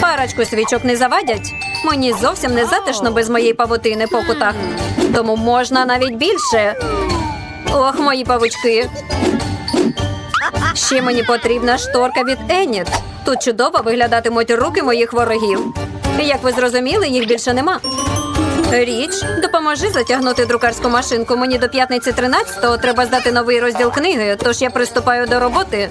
Парочку свічок не завадять. Мені зовсім не затишно без моєї павутини по кутах. Тому можна навіть більше. Ох, мої павучки. Ще мені потрібна шторка від Еніт. Тут чудово виглядатимуть руки моїх ворогів. Як ви зрозуміли, їх більше нема. Річ, допоможи затягнути друкарську машинку. Мені до п'ятниці 13-го треба здати новий розділ книги, тож я приступаю до роботи.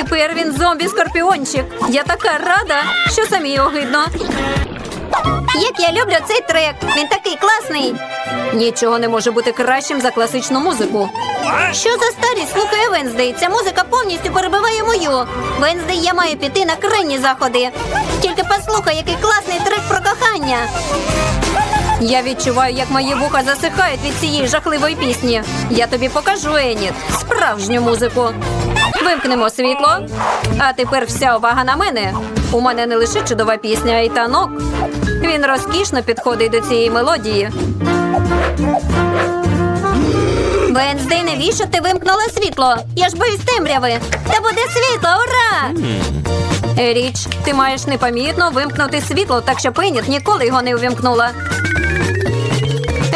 Тепер він зомбі-скорпіончик. Я така рада, що самі огидно. Як я люблю цей трек. Він такий класний. Нічого не може бути кращим за класичну музику. Що за старість слухає Венздей, ця музика повністю перебиває мою. Венздей, я маю піти на крайні заходи. Тільки послухай, який класний трек про кохання. Я відчуваю, як мої вуха засихають від цієї жахливої пісні. Я тобі покажу, Еніт, справжню музику. Вимкнемо світло. А тепер вся увага на мене. У мене не лише чудова пісня, а й танок. Він розкішно підходить до цієї мелодії. Венздей, навіщо ти вимкнула світло? Я ж боюсь темряви. Та буде світло, ура! Річ, ти маєш непомітно вимкнути світло, так що Пеніт ніколи його не увімкнула.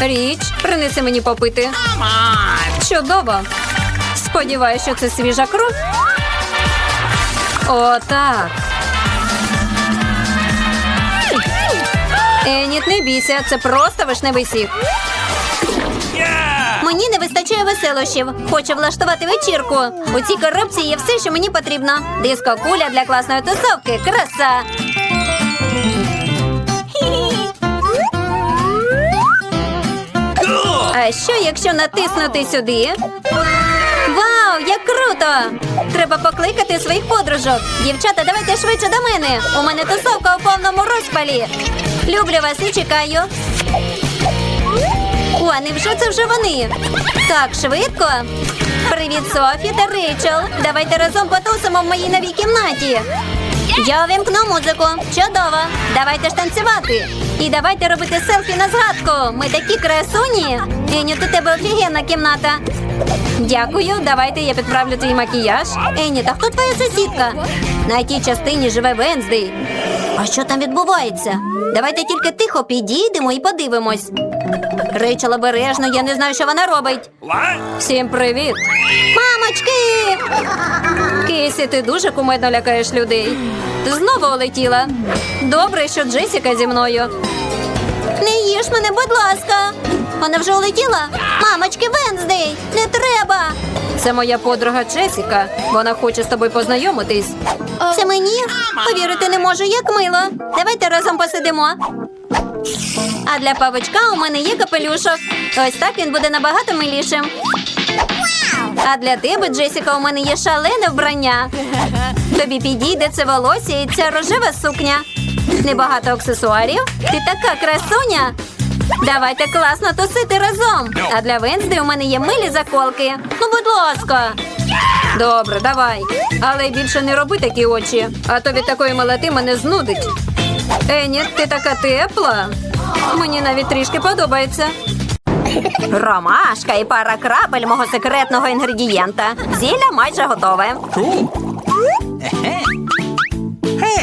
Річ, принеси мені попити. Чудово. Сподіваюся, що це свіжа кров. О, так. Еніт, не бійся, це просто вишневий сік. Yeah! Мені не вистачає веселощів. Хочу влаштувати вечірку. У цій коробці є все, що мені потрібно. Диско куля для класної тусовки. Краса. Що, якщо натиснути сюди? Вау, як круто! Треба покликати своїх подружок. Дівчата, давайте швидше до мене. У мене тусовка у повному розпалі. Люблю вас і чекаю. О, невже це вже вони? Так, швидко. Привіт, Софі та Рейчел. Давайте разом потусимо в моїй новій кімнаті. Я увімкну музику. Чудово. Давайте ж танцювати. І давайте робити селфі на згадку. Ми такі красуні. Еню, у тебе офігенна кімната. Дякую, давайте я підправлю твій макіяж. Ені, та хто твоя сусідка? На якій частині живе Венздей? А що там відбувається? Давайте тільки тихо підійдемо і подивимось. Рейчел обережно, я не знаю, що вона робить. Всім привіт! Мамочки! Кисі, ти дуже кумедно лякаєш людей. Ти Знову улетіла. Добре, що Джесіка зі мною. Не їж мене, будь ласка. Вона вже улетіла? Мамочки, Венздей! Не треба! Це моя подруга Джесіка. Вона хоче з тобою познайомитись. Це мені? Повірити не можу, як мило. Давайте разом посидимо. А для павичка у мене є капелюшок. Ось так він буде набагато милішим. А для тебе, Джесіка, у мене є шалене вбрання. Тобі підійде це волосся і ця рожева сукня. Небагато аксесуарів. Ти така красуня. Давайте класно тусити разом. А для Венсди у мене є милі заколки. Ну, будь ласка. Добре, давай. Але більше не роби такі очі, а то від такої милоти мене знудить. Ені, ти така тепла. Мені навіть трішки подобається. Ромашка і пара крапель мого секретного інгредієнта. Зілля майже готове.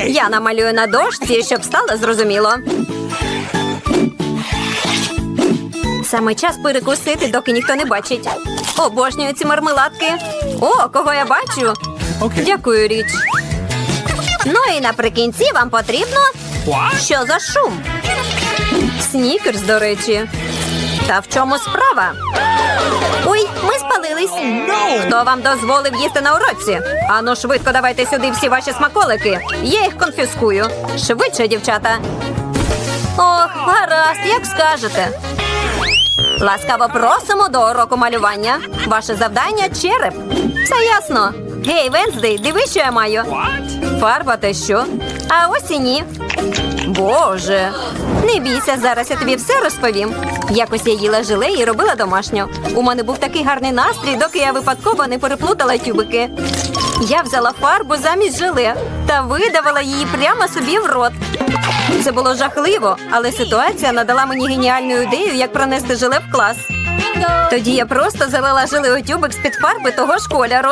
Я намалюю на дошці, щоб стало зрозуміло. Саме час перекусити, доки ніхто не бачить. Обожнюю ці мармеладки. О, кого я бачу. Дякую, річ. Ну і наприкінці вам потрібно. Що за шум? Снікерс, до речі. Та в чому справа? Ой, ми спалились. Хто вам дозволив їсти на уроці? Ану, швидко давайте сюди всі ваші смаколики. Я їх конфіскую. Швидше, дівчата. Ох, гаразд, як скажете. Ласкаво просимо до уроку малювання. Ваше завдання череп. Все ясно. Гей, Венздей, диви, що я маю. What? Фарба те що? А ось і ні. Боже. Не бійся, зараз я тобі все розповім. Якось я їла желе і робила домашню. У мене був такий гарний настрій, доки я випадково не переплутала тюбики. Я взяла фарбу замість желе та видавила її прямо собі в рот. Це було жахливо, але ситуація надала мені геніальну ідею, як пронести желе в клас. Тоді я просто залила желе у тюбик з-під фарби того ж кольору.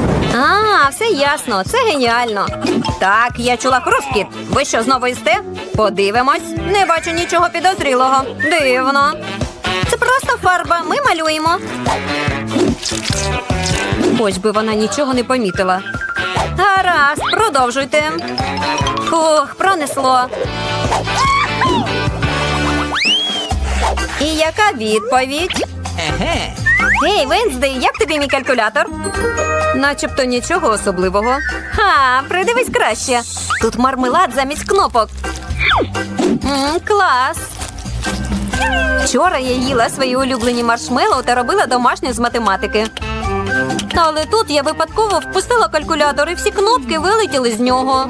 А, все ясно, це геніально. Так, я чула хрускіт. Ви що знову їсте? Подивимось. Не бачу нічого підозрілого. Дивно. Це просто фарба. Ми малюємо. Хоч би вона нічого не помітила. Гаразд, продовжуйте. Ох, пронесло. І яка відповідь? Гей, Венздей, як тобі мій калькулятор? Начебто нічого особливого. Ха, придивись краще. Тут мармелад замість кнопок. М, клас. Вчора я їла свої улюблені маршмеллоу та робила домашню з математики. Але тут я випадково впустила калькулятор і всі кнопки вилетіли з нього.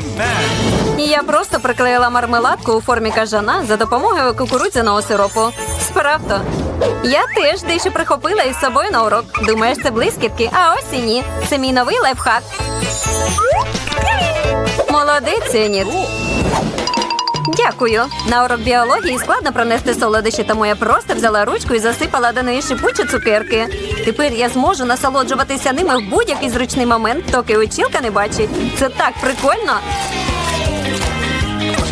Я просто приклеїла мармеладку у формі кажана за допомогою кукурудзяного сиропу. Справді. Я теж дещо прихопила із собою на урок. Думаєш, це блискітки? А ось і ні. Це мій новий лайфхак. Молодець, Еніт. Дякую. На урок біології складно пронести солодощі, тому я просто взяла ручку і засипала до неї шипучі цукерки. Тепер я зможу насолоджуватися ними в будь-який зручний момент, доки училка не бачить. Це так прикольно.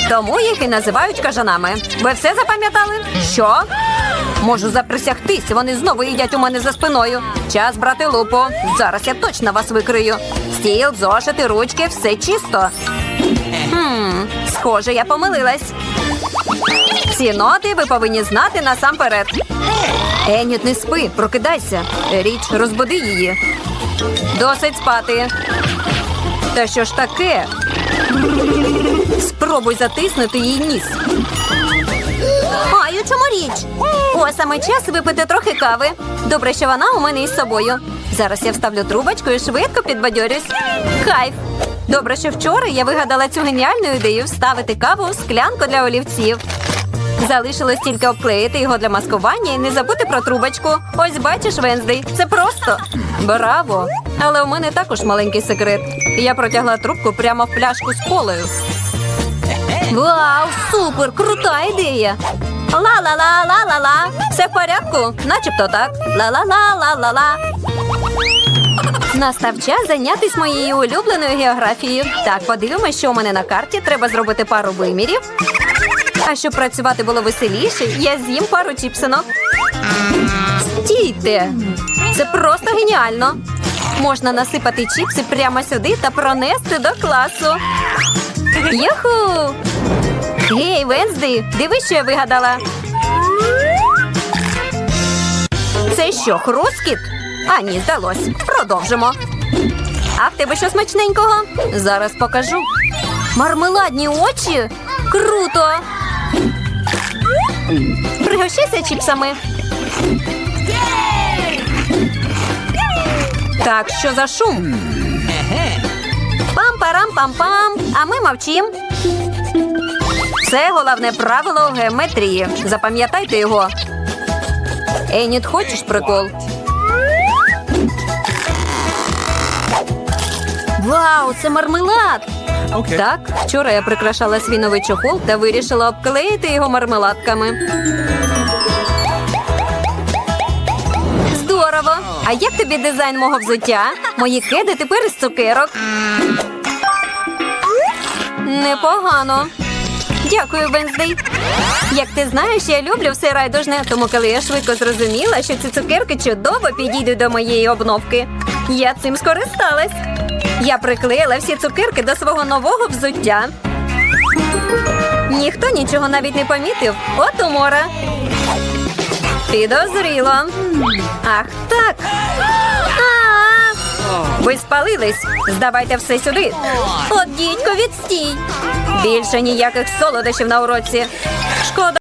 Тому їх і називають кажанами. Ви все запам'ятали? Що? Можу заприсягтись, вони знову їдять у мене за спиною. Час брати лупу. Зараз я точно вас викрию. Стіл, зошити, ручки, все чисто. Хм, схоже, я помилилась. Ці ноти ви повинні знати насамперед. Еніт, не спи, прокидайся. Річ, розбуди її. Досить спати. Та що ж таке? Спробуй затиснути їй ніс. А, у чому річ? О, саме час випити трохи кави. Добре, що вона у мене із собою. Зараз я вставлю трубочку і швидко підбадьорюсь. Кайф. Добре, що вчора я вигадала цю геніальну ідею вставити каву в склянку для олівців. Залишилось тільки обклеїти його для маскування і не забути про трубочку. Ось бачиш, Венздей, це просто. Браво! Але у мене також маленький секрет. Я протягла трубку прямо в пляшку з колою. Вау, супер! Крута ідея! Ла-ла-ла-ла-ла-ла. Все в порядку? Начебто так. Ла-ла-ла-ла-ла-ла. Настав час зайнятися моєю улюбленою географією. Так, подивимось, що у мене на карті. Треба зробити пару вимірів. А щоб працювати було веселіше, я з'їм пару чіпсинок. Стійте! Це просто геніально. Можна насипати чіпси прямо сюди та пронести до класу. Юху! Гей, Венсди, дивись, що я вигадала. Це що, хрускіт? А, ні, здалось. Продовжимо. А в тебе що смачненького? Зараз покажу. Мармеладні очі? Круто! Пригощайся чіпсами. Так, що за шум? Пам-парам-пам-пам. А ми мовчим. Це головне правило геометрії. Запам'ятайте його. Еніт, хочеш прикол? Вау, це мармелад! Okay. Так, вчора я прикрашала свій новий чохол та вирішила обклеїти його мармеладками. Здорово! А як тобі дизайн мого взуття? Мої кеди тепер із цукерок. Непогано. Дякую, Венздей. Як ти знаєш, я люблю все райдужне, тому коли я швидко зрозуміла, що ці цукерки чудово підійдуть до моєї обновки, я цим скористалась. Я приклеїла всі цукерки до свого нового взуття. Ніхто нічого навіть не помітив. От умора. Підозріло. Ах, так. Ви спалились. Здавайте все сюди. От дідько, відстій. Більше ніяких солодощів на уроці. Шкода.